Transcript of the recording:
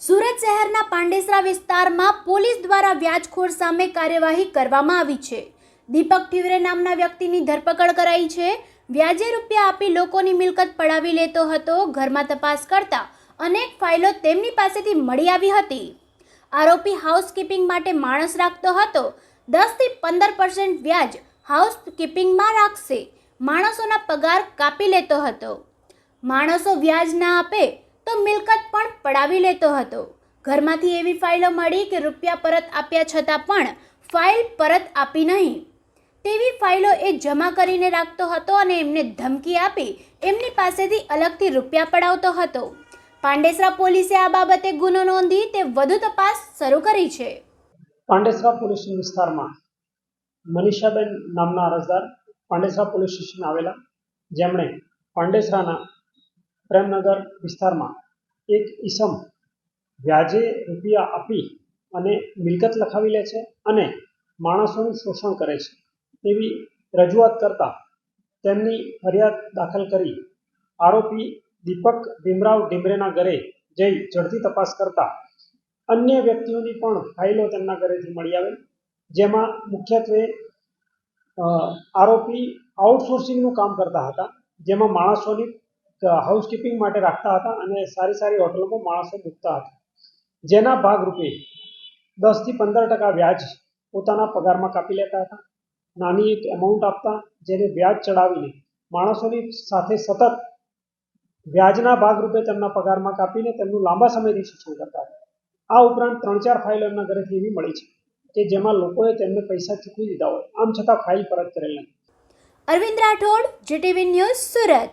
સુરત શહેરના પાંડેસરા વિસ્તારમાં પોલીસ દ્વારા વ્યાજખોર સામે કાર્યવાહી કરવામાં આવી છે. દીપક ઠીવરે નામના વ્યક્તિની ધરપકડ કરાઈ છે. વ્યાજે રૂપિયા આપી લોકોની મિલકત પડાવી લેતો હતો, ઘરમાં તપાસ કરતા અનેક ફાઇલો તેમની પાસેથી મળી આવી હતી. આરોપી હાઉસકીપિંગ માટે માણસ રાખતો હતો. દસથી પંદર પર્સન્ટ વ્યાજ હાઉસકીપિંગમાં રાખશે. માણસોના પગાર કાપી લેતો હતો. માણસો વ્યાજ ના આપે તો મિલકત પણ પડાવી લેતો હતો. ઘરમાંથી એવી ફાઇલો મળી કે રૂપિયા પરત આપ્યા છતાં પણ ફાઇલ પરત આપી નહીં. તેવી ફાઇલો એ જમા કરીને રાખતો હતો અને એમને ધમકી આપી એમની પાસેથી અલગથી રૂપિયા પડાવતો હતો. પાંડેસરા પોલીસે આ બાબતે ગુનો નોંધી તે વધુ તપાસ શરૂ કરી છે. પાંડેસરા પોલીસ વિસ્તારમાં મનીષાબેન નામના અરજદાર પાંડેસરા પોલીસ સ્ટેશન આવેલા. જેમણે પાંડેસરાના પ્રેમનગર વિસ્તારમાં એક ઈસમ. વ્યાજે રૂપિયા આપી અને મિલકત લખાવી લે છે અને માણસોનું શોષણ કરે છે. તેવી રજૂઆત કરતા તેમની ફરિયાદ દાખલ કરી આરોપી દીપક ભીમરાવ ડિમરેના ઘરે જઈ ઝડપી તપાસ કરતા અન્ય વ્યક્તિઓની પણ ફાઇલો તેમના ઘરેથી મળી આવે. જેમાં મુખ્યત્વે આરોપી આઉટસોર્સિંગનું કામ કરતા હતા. જેમાં માણસોની હાઉસકીપિંગ માટે રાખતા હતા અને સારી સારી હોટલોમાં માણસો મૂકતા હતા. જેના ભાગરૂપે દસથી પંદર ટકા વ્યાજ પોતાના પગારમાં કાપી લેતા હતા. નાની એક એમાઉન્ટ આપતા જેને વ્યાજ ચડાવીને માણસોની સાથે સતત વ્યાજના ભાગરૂપે તેમના પગારમાં કાપીને તેમનું લાંબા સમયથી શોષણ કરતા હતા. આ ઉપરાંત ત્રણ ચાર ફાઇલો એમના ઘરેથી એવી મળી છે કે જેમાં લોકોએ તેમને પૈસા ચૂકવી દીધા હોય. આમ છતાં ફાઇલ પરત કરેલ નથી. Arvind Rathod GTV news Surat.